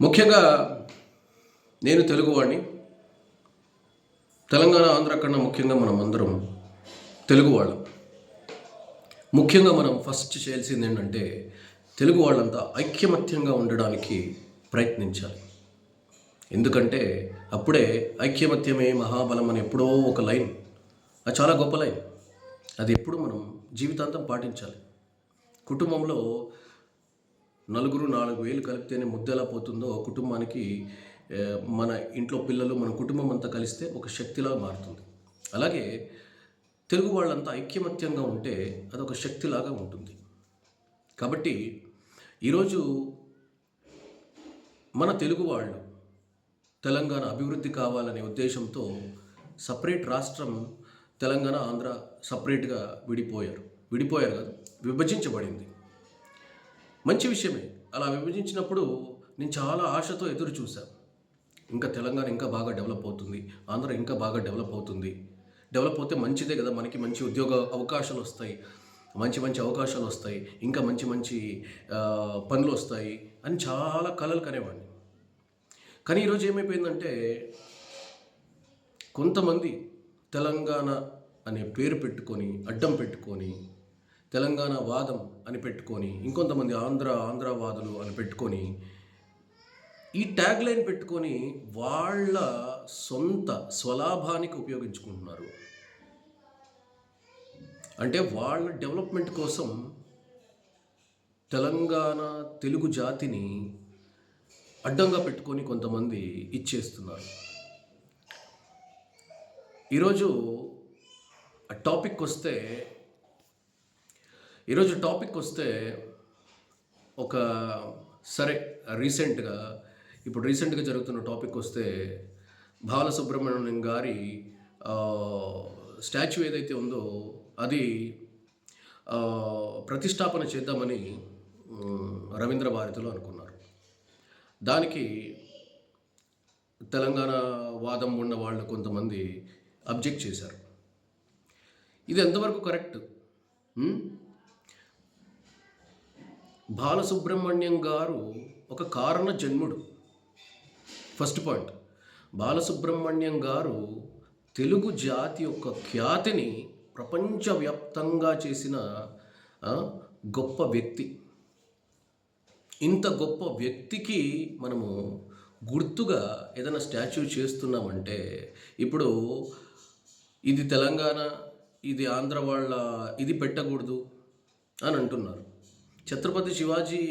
ముఖ్యంగా నేను తెలుగువాడిని తెలంగాణ ఆంధ్ర కన్నా ముఖ్యంగా మనం అందరం తెలుగు వాళ్ళం ముఖ్యంగా మనం ఫస్ట్ చేయాల్సింది ఏంటంటే తెలుగు వాళ్ళంతా ఐక్యమత్యంగా ఉండడానికి ప్రయత్నించాలి. ఎందుకంటే అప్పుడే ఐక్యమత్యమే మహాబలం అని ఎప్పుడో ఒక లైన్ అది చాలా గొప్ప లైన్. అది ఎప్పుడు మనం జీవితాంతం పాటించాలి. కుటుంబంలో నలుగురు నాలుగు వేలు కలిపితేనే ముద్దెలా పోతుందో కుటుంబానికి మన ఇంట్లో పిల్లలు మన కుటుంబం అంతా కలిస్తే ఒక శక్తిలా మారుతుంది. అలాగే తెలుగు వాళ్ళంతా ఐక్యమత్యంగా ఉంటే అదొక శక్తిలాగా ఉంటుంది. కాబట్టి ఈరోజు మన తెలుగు వాళ్ళు తెలంగాణ అభివృద్ధి కావాలనే ఉద్దేశంతో సపరేట్ రాష్ట్రం తెలంగాణ ఆంధ్ర సపరేట్గా విడిపోయారు. విడిపోయారు కదా విభజించబడింది. మంచి విషయమే. అలా విభజించినప్పుడు నేను చాలా ఆశతో ఎదురు చూశాను ఇంకా తెలంగాణ ఇంకా బాగా డెవలప్ అవుతుంది. ఆంధ్ర ఇంకా బాగా డెవలప్ అవుతుంది. డెవలప్ అవుతే మంచిదే కదా. మనకి మంచి ఉద్యోగ అవకాశాలు వస్తాయి. మంచి మంచి అవకాశాలు వస్తాయి. ఇంకా మంచి మంచి పనులు వస్తాయి అని చాలా కలలు కనేవాడిని. కానీ ఈరోజు ఏమైపోయిందంటే కొంతమంది తెలంగాణ అనే పేరు పెట్టుకొని అడ్డం పెట్టుకొని తెలంగాణ వాదం అని పెట్టుకొని ఇంకొంతమంది ఆంధ్ర ఆంధ్రవాదులు అని పెట్టుకొని ఈ ట్యాగ్ లైన్ పెట్టుకొని వాళ్ళ సొంత స్వలాభానికి ఉపయోగించుకుంటున్నారు. అంటే వాళ్ళ డెవలప్మెంట్ కోసం తెలంగాణ తెలుగు జాతిని అడ్డంగా పెట్టుకొని కొంతమంది ఇచ్చేస్తున్నారు. ఈరోజు ఆ టాపిక్ వస్తే ఈరోజు టాపిక్ వస్తే ఒక సరే రీసెంట్గా ఇప్పుడు రీసెంట్గా జరుగుతున్న టాపిక్ వస్తే బాలసుబ్రహ్మణ్యం గారి స్టాచ్యూ ఏదైతే ఉందో అది ప్రతిష్టాపన చేద్దామని రవీంద్ర భారతిలో అనుకున్నారు. దానికి తెలంగాణ వాదం ఉన్న వాళ్ళు కొంతమంది అబ్జెక్ట్ చేశారు. ఇది ఎంతవరకు కరెక్ట్? బాలసుబ్రహ్మణ్యం గారు ఒక కారణ జన్ముడు. ఫస్ట్ పాయింట్ బాలసుబ్రహ్మణ్యం గారు తెలుగు జాతి యొక్క ఖ్యాతిని ప్రపంచవ్యాప్తంగా చేసిన గొప్ప వ్యక్తి. ఇంత గొప్ప వ్యక్తికి మనము గుర్తుగా ఏదైనా స్టాచ్యూ చేస్తున్నామంటే ఇప్పుడు ఇది తెలంగాణ ఇది ఆంధ్ర వాళ్ళ ఇది పెట్టకూడదు అని అంటున్నారు. ఛత్రపతి శివాజీ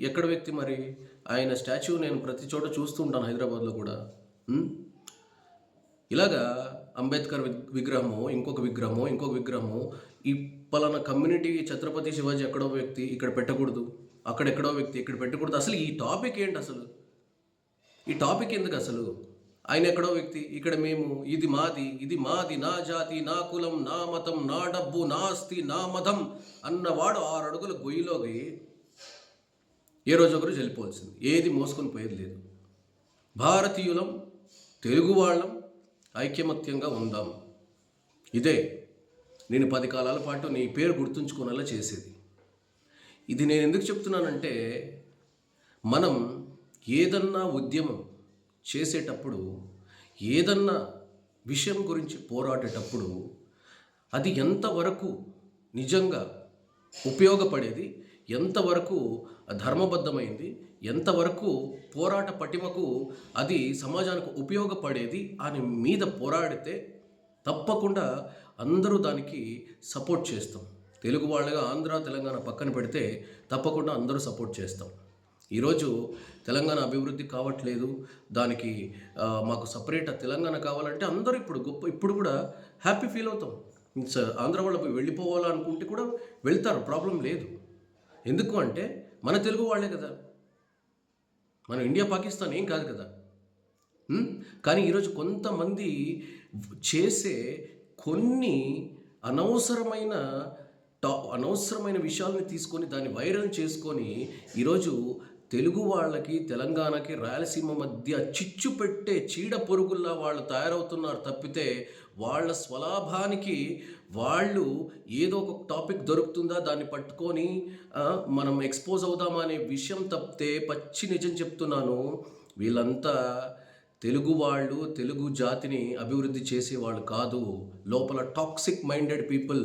ఎక్కడ వ్యక్తి మరి? ఆయన స్టాచ్యూ నేను ప్రతి చోట చూస్తూ ఉంటాను హైదరాబాద్లో కూడా. ఇలాగా అంబేద్కర్ విగ్రహము ఇంకొక విగ్రహము ఇంకొక విగ్రహము ఈ పలానా కమ్యూనిటీ ఛత్రపతి శివాజీ ఎక్కడో వ్యక్తి ఇక్కడ పెట్టకూడదు. అక్కడ ఎక్కడో వ్యక్తి ఇక్కడ పెట్టకూడదు. అసలు ఈ టాపిక్ ఏంటి అసలు? ఈ టాపిక్ ఎందుకు అసలు? ఆయన ఎక్కడో వ్యక్తి ఇక్కడ మేము ఇది మాది ఇది మాది నా జాతి నా కులం నా మతం నా డబ్బు నా ఆస్తి నా మతం అన్నవాడు ఆరు అడుగుల గొయ్యిలోకి ఏ రోజు ఒకరు చెల్లిపోవాల్సింది ఏది మోసుకొని పోయేది లేదు. భారతీయులం తెలుగు వాళ్ళం ఐక్యమత్యంగా ఉందాం. ఇదే నేను పది కాలాల పాటు నీ పేరు గుర్తుంచుకునేలా చేసేది. ఇది నేను ఎందుకు చెప్తున్నానంటే మనం ఏదన్నా ఉద్యమం చేసేటప్పుడు ఏదన్నా విషయం గురించి పోరాడేటప్పుడు అది ఎంతవరకు నిజంగా ఉపయోగపడేది ఎంతవరకు ధర్మబద్ధమైంది ఎంతవరకు పోరాట పటిమకు అది సమాజానికి ఉపయోగపడేది అని మీద పోరాడితే తప్పకుండా అందరూ దానికి సపోర్ట్ చేస్తాం. తెలుగు వాళ్ళగా ఆంధ్ర తెలంగాణ పక్కన పెడితే తప్పకుండా అందరూ సపోర్ట్ చేస్తాం. ఈరోజు తెలంగాణ అభివృద్ధి కావట్లేదు. దానికి మాకు సపరేట్ తెలంగాణ కావాలంటే అందరూ ఇప్పుడు గొప్ప ఇప్పుడు కూడా హ్యాపీ ఫీల్ అవుతాం. స- ఆంధ్ర వాళ్ళకి వెళ్ళిపోవాలనుకుంటే కూడా వెళ్తారు ప్రాబ్లం లేదు. ఎందుకు అంటే మన తెలుగు వాళ్ళే కదా. మన ఇండియా పాకిస్తాన్ ఏం కాదు కదా. కానీ ఈరోజు కొంతమంది చేసే కొన్ని అనవసరమైన టా అనవసరమైన విషయాలని తీసుకొని దాన్ని వైరల్ చేసుకొని ఈరోజు తెలుగు వాళ్ళకి తెలంగాణకి రాయలసీమ మధ్య చిచ్చు పెట్టే చీడ పొరుగుల్లా వాళ్ళు తయారవుతున్నారు తప్పితే వాళ్ళ స్వలాభానికి వాళ్ళు ఏదో ఒక టాపిక్ దొరుకుతుందా? దాన్ని పట్టుకొని మనం ఎక్స్పోజ్ అవుదామా అనే విషయం తప్పితే పచ్చి నిజం చెప్తున్నాను. వీళ్ళంతా తెలుగు వాళ్ళు తెలుగు జాతిని అభివృద్ధి చేసేవాళ్ళు కాదు. లోపల టాక్సిక్ మైండెడ్ పీపుల్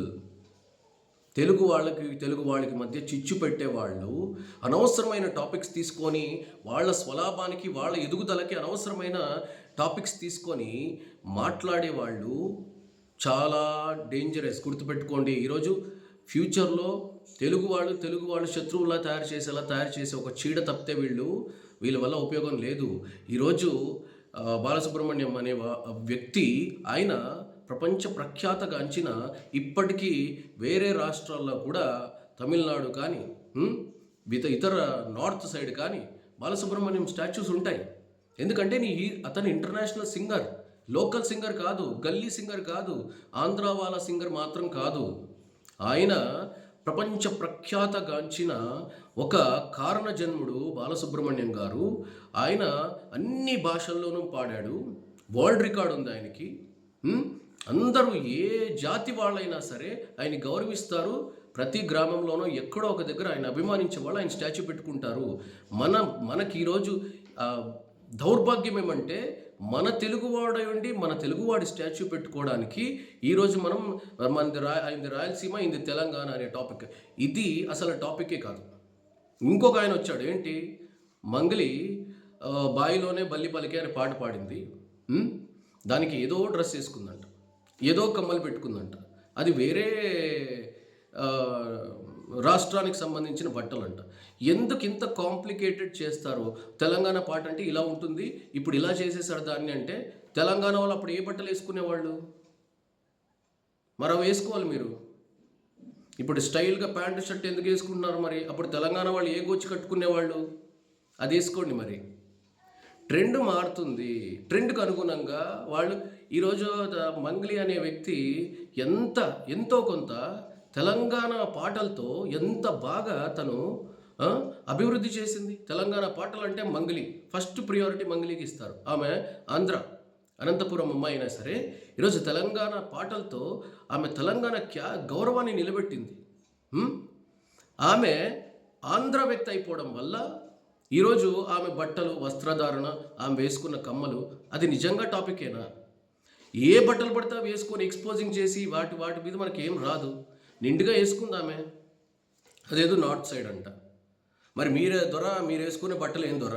తెలుగు వాళ్ళకి తెలుగు వాళ్ళకి మధ్య చిచ్చు పెట్టేవాళ్ళు అనవసరమైన టాపిక్స్ తీసుకొని వాళ్ళ స్వలాభానికి వాళ్ళ ఎదుగుదలకి అనవసరమైన టాపిక్స్ తీసుకొని మాట్లాడేవాళ్ళు చాలా డేంజరస్ గుర్తుపెట్టుకోండి ఈరోజు ఫ్యూచర్లో తెలుగు వాళ్ళు తెలుగు వాళ్ళు శత్రువులా తయారు చేసేలా తయారు చేసే ఒక చీడ తప్పితే వీళ్ళు వీళ్ళ వల్ల ఉపయోగం లేదు. ఈరోజు బాలసుబ్రహ్మణ్యం అనే వ్యక్తి ఆయన ప్రపంచ ప్రఖ్యాతగాంచిన ఇప్పటికీ వేరే రాష్ట్రాల్లో కూడా తమిళనాడు కానీ ఇత ఇతర నార్త్ సైడ్ కానీ బాలసుబ్రహ్మణ్యం స్టాచ్యూస్ ఉంటాయి. ఎందుకంటే నీ అతను ఇంటర్నేషనల్ సింగర్ లోకల్ సింగర్ కాదు గల్లీ సింగర్ కాదు ఆంధ్రావాల సింగర్ మాత్రం కాదు. ఆయన ప్రపంచ ప్రఖ్యాతగాంచిన ఒక కారణజన్ముడు బాలసుబ్రహ్మణ్యం గారు. ఆయన అన్ని భాషల్లోనూ పాడాడు. వరల్డ్ రికార్డ్ ఉంది ఆయనకి. అందరూ ఏ జాతి వాళ్ళైనా సరే ఆయన గౌరవిస్తారు. ప్రతి గ్రామంలోనూ ఎక్కడో ఒక దగ్గర ఆయన అభిమానించే వాళ్ళు ఆయన స్టాచ్యూ పెట్టుకుంటారు. మన మనకి ఈరోజు దౌర్భాగ్యం ఏమంటే మన తెలుగువాడై ఉండి మన తెలుగువాడి స్టాచ్యూ పెట్టుకోవడానికి ఈరోజు మనం మనది రా ఇది రాయలసీమ ఇది తెలంగాణ అనే టాపిక్. ఇది అసలు టాపికే కాదు. ఇంకొక ఆయన వచ్చాడు. ఏంటి? మంగలి బాయిలోనే బల్లి పలికే అనే పాట పాడింది. దానికి ఏదో డ్రెస్ వేసుకుందంట. ఏదో కమ్మలు పెట్టుకుందంట. అది వేరే రాష్ట్రానికి సంబంధించిన బట్టలంట. ఎందుకు ఇంత కాంప్లికేటెడ్ చేస్తారో? తెలంగాణ పాట అంటే ఇలా ఉంటుంది ఇప్పుడు ఇలా చేసేసారు దాన్ని అంటే తెలంగాణ వాళ్ళు అప్పుడు ఏ బట్టలు వేసుకునేవాళ్ళు? మరి అవి వేసుకోవాలి మీరు. ఇప్పుడు స్టైల్గా ప్యాంటు షర్ట్ ఎందుకు వేసుకుంటున్నారు మరి? అప్పుడు తెలంగాణ వాళ్ళు ఏ గోచి కట్టుకునేవాళ్ళు? అది వేసుకోండి మరి. ట్రెండ్ మారుతుంది. ట్రెండ్కి అనుగుణంగా వాళ్ళు ఈరోజు మంగ్లి మంగ్లీ అనే వ్యక్తి ఎంత ఎంతో కొంత తెలంగాణ పాటలతో ఎంత బాగా తను అభివృద్ధి చేసింది. తెలంగాణ పాటలు అంటే మంగ్లీ. ఫస్ట్ ప్రియారిటీ మంగ్లీకి ఇస్తారు. ఆమె ఆంధ్ర అనంతపురం అమ్మాయి అయినా సరే ఈరోజు తెలంగాణ పాటలతో ఆమె తెలంగాణ క్యా గౌరవాన్ని నిలబెట్టింది. ఆమె ఆంధ్ర వ్యక్తి అయిపోవడం వల్ల ఈరోజు ఆమె బట్టలు వస్త్రధారణ ఆమె వేసుకున్న కమ్మలు అది నిజంగా టాపికేనా ఏ బట్టలు పడితే అవి వేసుకొని ఎక్స్పోజింగ్ చేసి వాటి వాటి మీద మనకి ఏం రాదు. నిండుగా వేసుకుందామే అదేదో నార్త్ సైడ్ అంట. మరి మీరే దొర మీరు వేసుకునే బట్టలు ఏం దొర?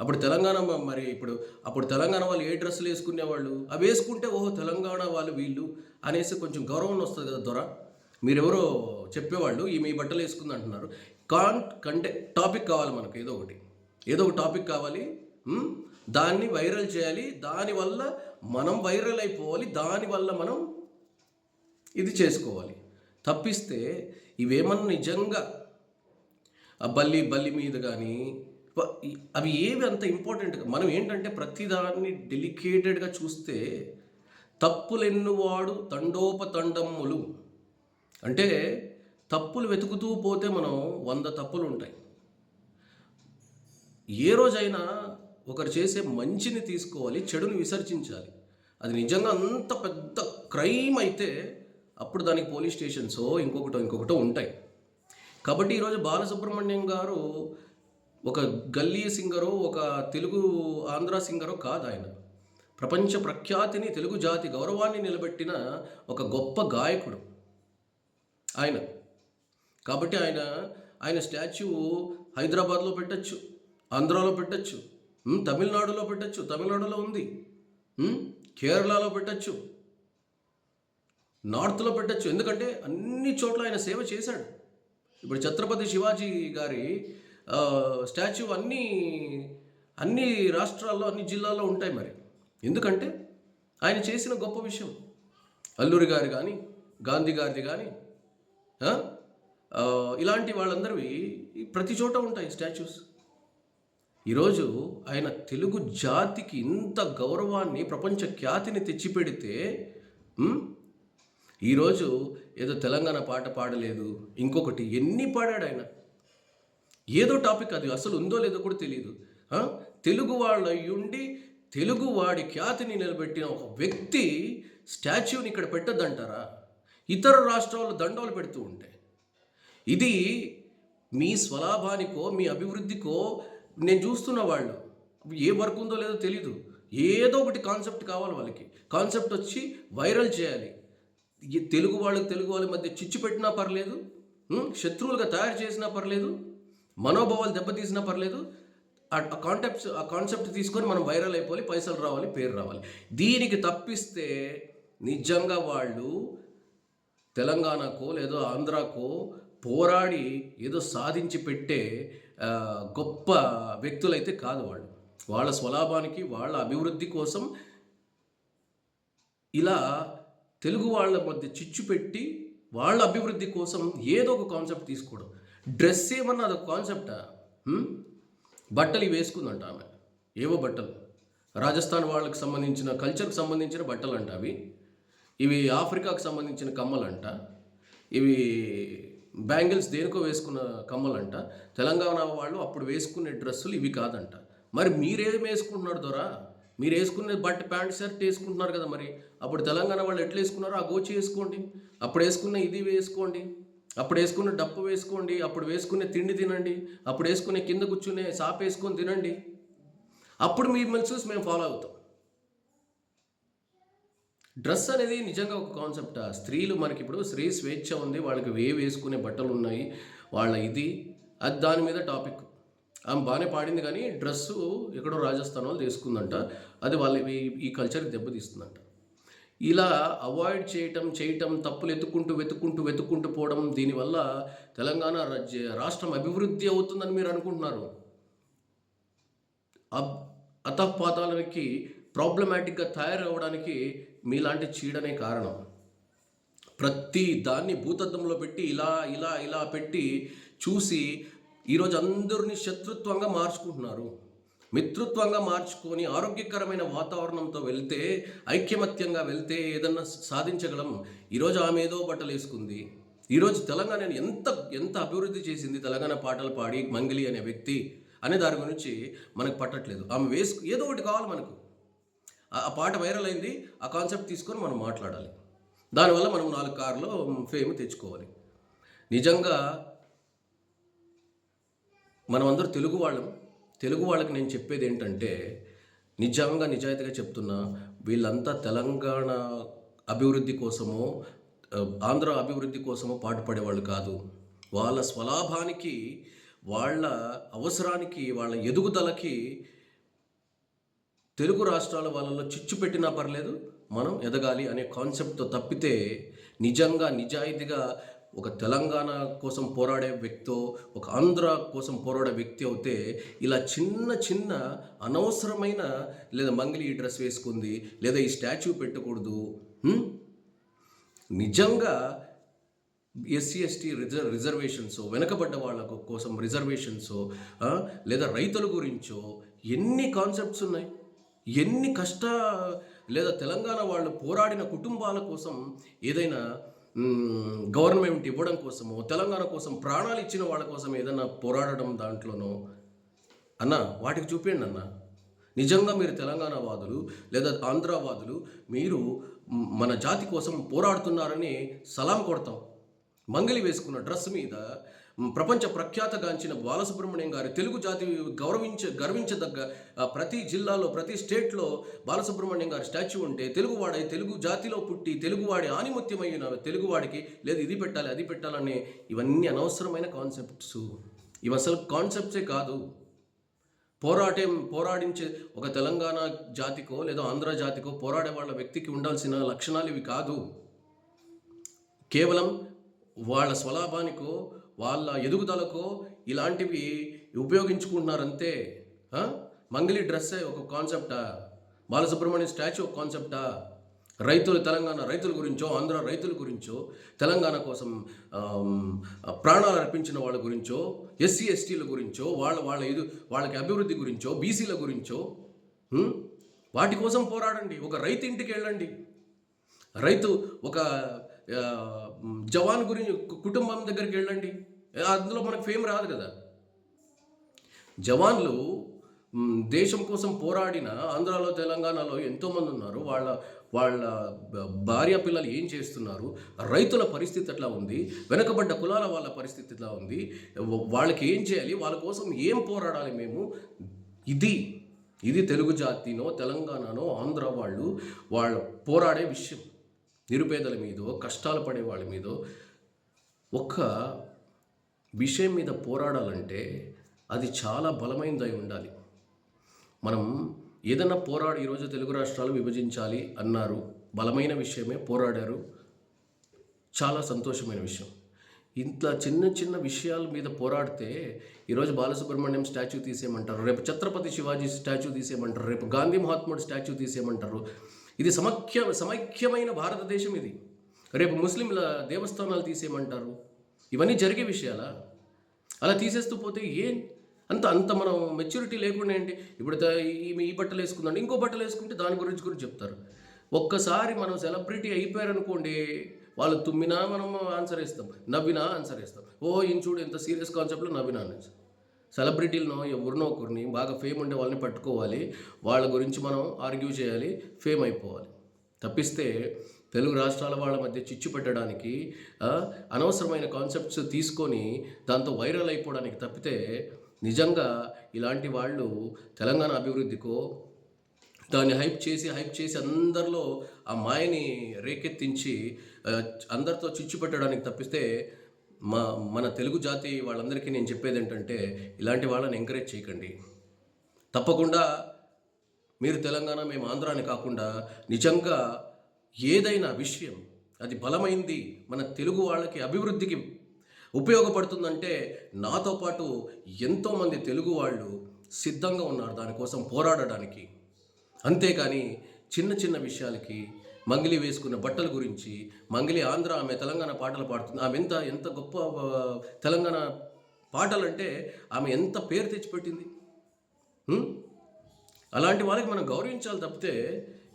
అప్పుడు తెలంగాణ మరి ఇప్పుడు అప్పుడు తెలంగాణ వాళ్ళు ఏ డ్రెస్సులు వేసుకునేవాళ్ళు? అవి వేసుకుంటే ఓహో తెలంగాణ వాళ్ళు వీళ్ళు అనేసి కొంచెం గౌరవం వస్తుంది కదా దొర. మీరెవరో చెప్పేవాళ్ళు ఈ మీ బట్టలు వేసుకుంది అంటున్నారు. కాన్ కంటే టాపిక్ కావాలి మనకు ఏదో ఒకటి. ఏదో ఒక టాపిక్ కావాలి దాన్ని వైరల్ చేయాలి దానివల్ల మనం వైరల్ అయిపోవాలి దానివల్ల మనం ఇది చేసుకోవాలి. తప్పిస్తే ఇవేమన్నా నిజంగా ఆ బల్లి బల్లి మీద కానీ అవి ఏవి అంత ఇంపార్టెంట్ మనం ఏంటంటే ప్రతిదాన్ని డెలికేటెడ్గా చూస్తే తప్పులెన్నువాడు తండోపతండమ్ములు అంటే తప్పులు వెతుకుతూ పోతే మనం వంద తప్పులు ఉంటాయి. ఏ రోజైనా ఒకరు చేసే మంచిని తీసుకోవాలి చెడుని విసర్జించాలి. అది నిజంగా అంత పెద్ద క్రైమ్ అయితే అప్పుడు దానికి పోలీస్ స్టేషన్సో ఇంకొకటో ఇంకొకటో ఉంటాయి. కాబట్టి ఈరోజు బాలసుబ్రహ్మణ్యం గారు ఒక గల్లీ సింగరో ఒక తెలుగు ఆంధ్ర సింగరో కాదు ఆయన. ప్రపంచ ప్రఖ్యాతిని తెలుగు జాతి గౌరవాన్ని నిలబెట్టిన ఒక గొప్ప గాయకుడు ఆయన. కాబట్టి ఆయన ఆయన స్టాచ్యూ హైదరాబాద్లో పెట్టచ్చు ఆంధ్రాలో పెట్టచ్చు తమిళనాడులో పెట్టచ్చు తమిళనాడులో ఉంది కేరళలో పెట్టచ్చు నార్త్లో పెట్టచ్చు. ఎందుకంటే అన్ని చోట్ల ఆయన సేవ చేశాడు. ఇప్పుడు ఛత్రపతి శివాజీ గారి స్టాచ్యూ అన్ని అన్ని రాష్ట్రాల్లో అన్ని జిల్లాల్లో ఉంటాయి మరి. ఎందుకంటే ఆయన చేసిన గొప్ప విషయం. అల్లూరి గారి కానీ గాంధీ గారిది కానీ ఇలాంటి వాళ్ళందరివి ప్రతి చోట ఉంటాయి స్టాచ్యూస్. ఈరోజు ఆయన తెలుగు జాతికి ఇంత గౌరవాన్ని ప్రపంచ ఖ్యాతిని తెచ్చిపెడితే ఈరోజు ఏదో తెలంగాణ పాట పాడలేదు ఇంకొకటి ఎన్ని పాడాడు ఆయన? ఏదో టాపిక్ అది అసలు ఉందో లేదో కూడా తెలియదు తెలుగు వాళ్ళు అయ్యుండి తెలుగు వాడి ఖ్యాతిని నిలబెట్టిన ఒక వ్యక్తి స్టాచ్యూని ఇక్కడ పెట్టద్దంటారా? ఇతర రాష్ట్రాల్లో దండోలు పెడుతూ ఉంటాయి ఇది మీ స్వలాభానికో మీ అభివృద్ధికో నేను చూస్తున్న వాళ్ళు. ఏ వర్క్ ఉందో లేదో తెలీదు. ఏదో ఒకటి కాన్సెప్ట్ కావాలి వాళ్ళకి. కాన్సెప్ట్ వచ్చి వైరల్ చేయాలి. తెలుగు వాళ్ళకి తెలుగు వాళ్ళ మధ్య చిచ్చు పెట్టినా పర్లేదు శత్రువులుగా తయారు చేసినా పర్లేదు మనోభావాలు దెబ్బతీసినా పర్లేదు ఆ కాన్సెప్ట్ ఆ కాన్సెప్ట్ తీసుకొని మనం వైరల్ అయిపోవాలి పైసలు రావాలి పేరు రావాలి. దీనికి తప్పిస్తే నిజంగా వాళ్ళు తెలంగాణకో లేదో ఆంధ్రాకో పోరాడి ఏదో సాధించి పెట్టే గొప్ప వ్యక్తులైతే కాదు వాళ్ళు. వాళ్ళ స్వలాభానికి వాళ్ళ అభివృద్ధి కోసం ఇలా తెలుగు వాళ్ళ మధ్య చిచ్చు పెట్టి వాళ్ళ అభివృద్ధి కోసం ఏదో ఒక కాన్సెప్ట్ తీసుకోవడం. డ్రెస్ ఏమన్నా అదొక కాన్సెప్టా? బట్టలు ఇవి వేసుకుందంట ఆమె. ఏవో బట్టలు. రాజస్థాన్ వాళ్ళకి సంబంధించిన కల్చర్కి సంబంధించిన బట్టలు అంట అవి. ఇవి ఆఫ్రికాకు సంబంధించిన కమ్మలంట. ఇవి బ్యాంగిల్స్ దేనికో వేసుకున్న కమ్మలంట. తెలంగాణ వాళ్ళు అప్పుడు వేసుకునే డ్రెస్సులు ఇవి కాదంట. మరి మీరేం వేసుకుంటున్నారు దొరా? మీరు వేసుకునే బట్ట ప్యాంట్ షర్ట్ వేసుకుంటున్నారు కదా మరి. అప్పుడు తెలంగాణ వాళ్ళు ఎట్లా వేసుకున్నారో ఆ గోచి వేసుకోండి. అప్పుడు వేసుకున్న ఇది వేసుకోండి. అప్పుడు వేసుకున్న డప్పు వేసుకోండి. అప్పుడు వేసుకునే తిండి తినండి. అప్పుడు వేసుకునే కింద కూర్చునే సాప్ వేసుకొని తినండి. అప్పుడు మిమ్మల్ని చూసి మేము ఫాలో అవుతాం. డ్రెస్ అనేది నిజంగా ఒక కాన్సెప్ట్. స్త్రీలు మనకి ఇప్పుడు స్త్రీ స్వేచ్ఛ ఉంది వాళ్ళకి వే వేసుకునే బట్టలు ఉన్నాయి వాళ్ళ ఇది. అది దాని మీద టాపిక్. ఆమె బాగానే పాడింది కానీ డ్రెస్సు ఎక్కడో రాజస్థాన్ వాళ్ళు తీసుకుందంట అది వాళ్ళ ఈ- కల్చర్కి దెబ్బతీస్తుందంట. ఇలా అవాయిడ్ చేయటం చేయటం తప్పులు ఎత్తుకుంటూ వెతుక్కుంటూ వెతుక్కుంటూ పోవడం దీనివల్ల తెలంగాణ రాజ్య రాష్ట్రం అభివృద్ధి అవుతుందని మీరు అనుకుంటున్నారు. అబ్ అతపాతాలకి ప్రాబ్లమాటిక్గా తయారవడానికి మీలాంటి చీడనే కారణం. ప్రతి దాన్ని భూతద్దంలో పెట్టి ఇలా ఇలా ఇలా పెట్టి చూసి ఈరోజు అందరినీ శత్రుత్వంగా మార్చుకుంటున్నారు. మిత్రుత్వంగా మార్చుకొని ఆరోగ్యకరమైన వాతావరణంతో వెళ్తే ఐక్యమత్యంగా వెళ్తే ఏదన్నా సాధించగలం. ఈరోజు ఆమె ఏదో బట్టలు వేసుకుంది. ఈరోజు తెలంగాణ ఎంత ఎంత అభివృద్ధి చేసింది తెలంగాణ పాటలు పాడి మంగిలి అనే వ్యక్తి అనే దాని గురించి మనకు పట్టట్లేదు. ఆమె వేసుకు ఏదో ఒకటి కావాలి మనకు. ఆ- పాట వైరల్ అయింది ఆ కాన్సెప్ట్ తీసుకొని మనం మాట్లాడాలి. దానివల్ల మనం నాలుగు కార్లో ఫేమ్ తెచ్చుకోవాలి. నిజంగా మనమందరూ తెలుగు వాళ్ళం. తెలుగు వాళ్ళకి నేను చెప్పేది ఏంటంటే నిజంగా నిజాయితీగా చెప్తున్నా వీళ్ళంతా తెలంగాణ అభివృద్ధి కోసమో ఆంధ్ర అభివృద్ధి కోసమో పాటుపడేవాళ్ళు కాదు. వాళ్ళ స్వలాభానికి వాళ్ళ అవసరానికి వాళ్ళ ఎదుగుదలకి తెలుగు రాష్ట్రాల వాళ్ళలో చిచ్చు పెట్టినా పర్లేదు మనం ఎదగాలి అనే కాన్సెప్ట్తో తప్పితే నిజంగా నిజాయితీగా ఒక తెలంగాణ కోసం పోరాడే వ్యక్తో ఒక ఆంధ్ర కోసం పోరాడే వ్యక్తి అవుతే ఇలా చిన్న చిన్న అనవసరమైన లేదా మంగిలి ఈ డ్రెస్ వేసుకుంది లేదా ఈ స్టాచ్యూ పెట్టకూడదు నిజంగా ఎస్సీ ఎస్టీ రిజర్ రిజర్వేషన్స్ వెనకబడ్డ వాళ్ళ కోసం రిజర్వేషన్స్ లేదా రైతుల గురించో ఎన్ని కాన్సెప్ట్స్ ఉన్నాయి? ఎన్ని కష్ట లేదా తెలంగాణ వాళ్ళు పోరాడిన కుటుంబాల కోసం ఏదైనా గవర్నమెంట్ ఇవ్వడం కోసమో తెలంగాణ కోసం ప్రాణాలు ఇచ్చిన వాళ్ళ కోసం ఏదైనా పోరాడడం దాంట్లోనో అన్న వాటికి చూపించండి అన్న. నిజంగా మీరు తెలంగాణ వాదులు లేదా ఆంధ్రవాదులు మీరు మన జాతి కోసం పోరాడుతున్నారని సలాం కొడతాం. మంగలి వేసుకున్న డ్రెస్ మీద ప్రపంచ ప్రఖ్యాతగాంచిన బాలసుబ్రహ్మణ్యం గారు తెలుగు జాతి గౌరవించ గర్వించదగ్గ ప్రతి జిల్లాలో ప్రతి స్టేట్లో బాలసుబ్రహ్మణ్యం గారి స్టాచ్యూ ఉంటే తెలుగువాడై తెలుగు జాతిలో పుట్టి తెలుగువాడి ఆనిమత్యమైన తెలుగువాడికి లేదు ఇది పెట్టాలి అది పెట్టాలనే ఇవన్నీ అనవసరమైన కాన్సెప్ట్స్. ఇవి అసలు కాన్సెప్ట్సే కాదు. పోరాటే పోరాడించే ఒక తెలంగాణ జాతికో లేదా ఆంధ్ర జాతికో పోరాడే వాళ్ళ వ్యక్తికి ఉండాల్సిన లక్షణాలు ఇవి కాదు. కేవలం వాళ్ళ స్వలాభానికో వాళ్ళ ఎదుగుదలకు ఇలాంటివి ఉపయోగించుకుంటున్నారంతే ఆ? మంగళి డ్రెస్సే ఒక కాన్సెప్టా? బాలసుబ్రహ్మణ్యం స్టాచ్యూ ఒక కాన్సెప్టా? రైతులు తెలంగాణ రైతుల గురించో ఆంధ్ర రైతుల గురించో తెలంగాణ కోసం ప్రాణాలు అర్పించిన వాళ్ళ గురించో ఎస్సీ ఎస్టీల గురించో వాళ్ళ వాళ్ళ ఇది వాళ్ళకి అభివృద్ధి గురించో బీసీల గురించో వాటి కోసం పోరాడండి. ఒక రైతు ఇంటికి వెళ్ళండి. రైతు ఒక జవాన్ గురించి కుటుంబం దగ్గరికి వెళ్ళండి. అందులో మనకు ఫేమ్ రాదు కదా. జవాన్లు దేశం కోసం పోరాడిన ఆంధ్రాలో తెలంగాణలో ఎంతోమంది ఉన్నారు. వాళ్ళ వాళ్ళ భార్య పిల్లలు ఏం చేస్తున్నారు? రైతుల పరిస్థితి ఎట్లా ఉంది? వెనకబడ్డ కులాల వాళ్ళ పరిస్థితి ఎట్లా ఉంది? వాళ్ళకి ఏం చేయాలి? వాళ్ళ కోసం ఏం పోరాడాలి మేము? ఇది ఇది తెలుగు జాతినో తెలంగాణనో ఆంధ్ర వాళ్ళు వాళ్ళ పోరాడే విషయం. నిరుపేదల మీదో కష్టాలు పడే వాళ్ళ మీదో ఒక్క విషయం మీద పోరాడాలంటే అది చాలా బలమైనదై ఉండాలి. మనం ఏదైనా పోరాడి ఈరోజు తెలుగు రాష్ట్రాలు విభజించాలి అన్నారు బలమైన విషయమే పోరాడారు చాలా సంతోషమైన విషయం. ఇంత చిన్న చిన్న విషయాల మీద పోరాడితే ఈరోజు బాలసుబ్రహ్మణ్యం స్టాచ్యూ తీసేయమంటారు రేపు ఛత్రపతి శివాజీ స్టాచ్యూ తీసేయమంటారు రేపు గాంధీ మహాత్ముడు స్టాచ్యూ తీసేయమంటారు ఇది సమఖ్య సమైక్యమైన భారతదేశం ఇది. రేపు ముస్లింల దేవస్థానాలు తీసేయమంటారు. ఇవన్నీ జరిగే విషయాలా? అలా తీసేస్తూ పోతే ఏం? అంత అంత మనం మెచ్యూరిటీ లేకుండా ఏంటి? ఇప్పుడు ఈమె ఈ బట్టలు వేసుకుందండి ఇంకో బట్టలు వేసుకుంటే దాని గురించి గురించి చెప్తారు. ఒక్కసారి మనం సెలబ్రిటీ అయిపోయారనుకోండి వాళ్ళు తుమ్మినా మనం ఆన్సర్ ఇస్తాం నవ్వినా ఆన్సర్ ఇస్తాం ఓ ఈయన చూడు ఎంత సీరియస్ కాన్సెప్ట్లో నవ్వినా అని సెలబ్రిటీలను ఎవరినో ఒకరిని బాగా ఫేమ్ ఉండే వాళ్ళని పట్టుకోవాలి. వాళ్ళ గురించి మనం ఆర్గ్యూ చేయాలి ఫేమ్ అయిపోవాలి. తప్పిస్తే తెలుగు రాష్ట్రాల వాళ్ళ మధ్య చిచ్చు పెట్టడానికి అనవసరమైన కాన్సెప్ట్స్ తీసుకొని దాంతో వైరల్ అయిపోవడానికి తప్పితే నిజంగా ఇలాంటి వాళ్ళు తెలంగాణ అభివృద్ధికో దాన్ని హైప్ చేసి హైప్ చేసి అందరిలో ఆ మాయని రేకెత్తించి అందరితో చిచ్చు పెట్టడానికి తప్పిస్తే మా మన తెలుగు జాతి వాళ్ళందరికీ నేను చెప్పేది ఏంటంటే ఇలాంటి వాళ్ళని ఎంకరేజ్ చేయకండి. తప్పకుండా మీరు తెలంగాణ మేము ఆంధ్రాని కాకుండా నిజంగా ఏదైనా విషయం అది బలమైంది మన తెలుగు వాళ్ళకి అభివృద్ధికి ఉపయోగపడుతుందంటే నాతో పాటు ఎంతోమంది తెలుగు వాళ్ళు సిద్ధంగా ఉన్నారు దానికోసం పోరాడడానికి. అంతేకాని చిన్న చిన్న విషయాలకి మంగిలి వేసుకున్న బట్టల గురించి మంగిలి ఆంధ్ర ఆమె తెలంగాణ పాటలు పాడుతుంది. ఆమె ఎంత ఎంత గొప్ప తెలంగాణ తెలంగాణ పాటలంటే ఆమె ఎంత పేరు తెచ్చిపెట్టింది? అలాంటి వాళ్ళకి మనం గౌరవించాలి తప్పితే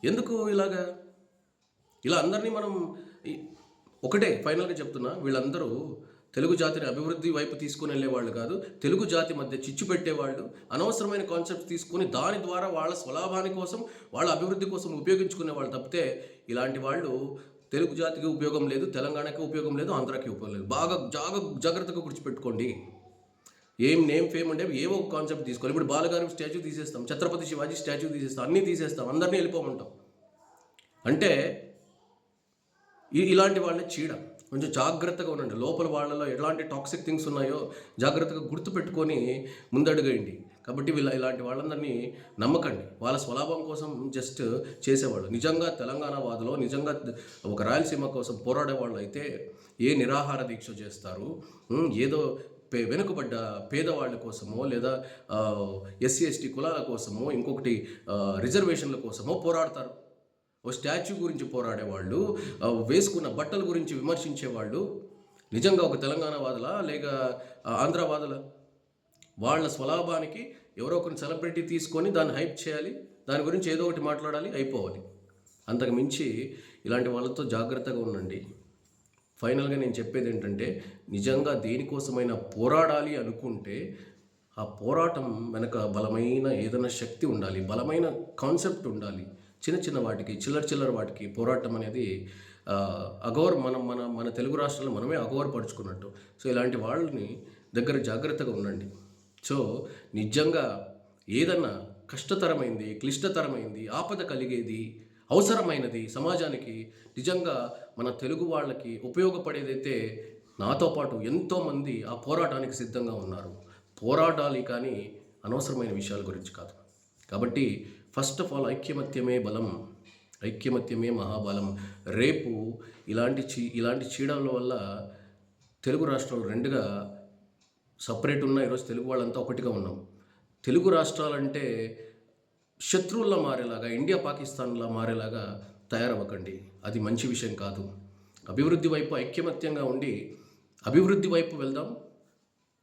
ఎందుకు ఇలాగా? ఇలా అందరినీ మనం ఒకటే ఫైనల్గా చెప్తున్నా వీళ్ళందరూ తెలుగు జాతిని అభివృద్ధి వైపు తీసుకుని వెళ్ళేవాళ్ళు కాదు తెలుగు జాతి మధ్య చిచ్చు పెట్టేవాళ్ళు అనవసరమైన కాన్సెప్ట్స్ తీసుకొని దాని ద్వారా వాళ్ళ స్వలాభాని కోసం వాళ్ళ అభివృద్ధి కోసం ఉపయోగించుకునే వాళ్ళు తప్పితే ఇలాంటి వాళ్ళు తెలుగు జాతికి ఉపయోగం లేదు తెలంగాణకి ఉపయోగం లేదు ఆంధ్రాకి ఉపయోగం లేదు. బాగా జాగ జాగ్రత్తగా గుర్తుపెట్టుకోండి. ఏం నేమ్ ఫేమ్ అంటే ఏవో ఒక కాన్సెప్ట్ తీసుకోవాలి. ఇప్పుడు బాలగారి స్టాచ్యూ తీసేస్తాం ఛత్రపతి శివాజీ స్టాచ్యూ తీసేస్తాం అన్నీ తీసేస్తాం అందరినీ వెళ్ళిపోమంటాం. అంటే ఈ- ఇలాంటి వాళ్ళే చీడ. కొంచెం జాగ్రత్తగా ఉండండి. లోపల వాళ్ళలో ఎలాంటి టాక్సిక్ థింగ్స్ ఉన్నాయో జాగ్రత్తగా గుర్తుపెట్టుకొని ముందడుగేయండి. కాబట్టి వీళ్ళ ఇలాంటి వాళ్ళందరినీ నమ్మకండి. వాళ్ళ స్వలాభం కోసం జస్ట్ చేసేవాళ్ళు. నిజంగా తెలంగాణ వాదులో నిజంగా ఒక రాయలసీమ కోసం పోరాడే వాళ్ళు అయితే ఏ నిరాహార దీక్ష చేస్తారు? ఏదో పే వెనుకబడ్డ పేదవాళ్ళ కోసమో లేదా ఎస్సీ ఎస్టీ కులాల కోసమో ఇంకొకటి రిజర్వేషన్ల కోసమో పోరాడతారు. ఓ స్టాచ్యూ గురించి పోరాడేవాళ్ళు వేసుకున్న బట్టల గురించి విమర్శించేవాళ్ళు. నిజంగా ఒక తెలంగాణ వాదులా లేక ఆ, వాళ్ళ స్వలాభానికి ఎవరో ఒకరిని సెలబ్రిటీ తీసుకొని దాన్ని హైప్ చేయాలి దాని గురించి ఏదో ఒకటి మాట్లాడాలి అయిపోవాలి. అంతకు మించి ఇలాంటి వాళ్ళతో జాగ్రత్తగా ఉండండి. ఫైనల్గా నేను చెప్పేది ఏంటంటే నిజంగా దేనికోసమైనా పోరాడాలి అనుకుంటే ఆ పోరాటం వెనక బలమైన ఏదైనా శక్తి ఉండాలి బలమైన కాన్సెప్ట్ ఉండాలి. చిన్న చిన్న వాటికి చిల్లర చిల్లర వాటికి పోరాటం అనేది అఘోర మనం మన మన తెలుగు రాష్ట్రాల్లో మనమే అఘోరపరుచుకున్నట్టు. సో ఇలాంటి వాళ్ళని దగ్గర జాగ్రత్తగా ఉండండి. సో నిజంగా ఏదన్నా కష్టతరమైంది క్లిష్టతరమైంది ఆపద కలిగేది అవసరమైనది సమాజానికి నిజంగా మన తెలుగు వాళ్ళకి ఉపయోగపడేదైతే నాతో పాటు ఎంతోమంది ఆ పోరాటానికి సిద్ధంగా ఉన్నారు. పోరాటాలి కానీ అనవసరమైన విషయాల గురించి కాదు. కాబట్టి ఫస్ట్ ఆఫ్ ఆల్ ఐక్యమత్యమే బలం. ఐక్యమత్యమే మహాబలం. రేపు ఇలాంటి చీ ఇలాంటి చీడల వల్ల తెలుగు రాష్ట్రాలు రెండుగా సపరేట్ ఉన్న ఈరోజు తెలుగు వాళ్ళంతా ఒకటిగా ఉన్నాం. తెలుగు రాష్ట్రాలంటే శత్రువుల్లా మారేలాగా ఇండియా పాకిస్తాన్లా మారేలాగా తయారవ్వకండి. అది మంచి విషయం కాదు. అభివృద్ధి వైపు ఐక్యమత్యంగా ఉండి అభివృద్ధి వైపు వెళ్దాం.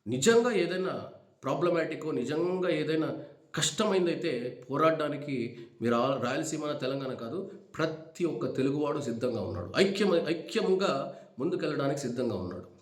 నిజంగా ఏదైనా ప్రాబ్లమాటికో నిజంగా ఏదైనా కష్టమైందైతే పోరాడడానికి మీరు రాయలసీమ తెలంగాణ కాదు ప్రతి ఒక్క తెలుగువాడు సిద్ధంగా ఉన్నాడు. ఐక్యం ఐక్యంగా ముందుకెళ్ళడానికి సిద్ధంగా ఉన్నాడు.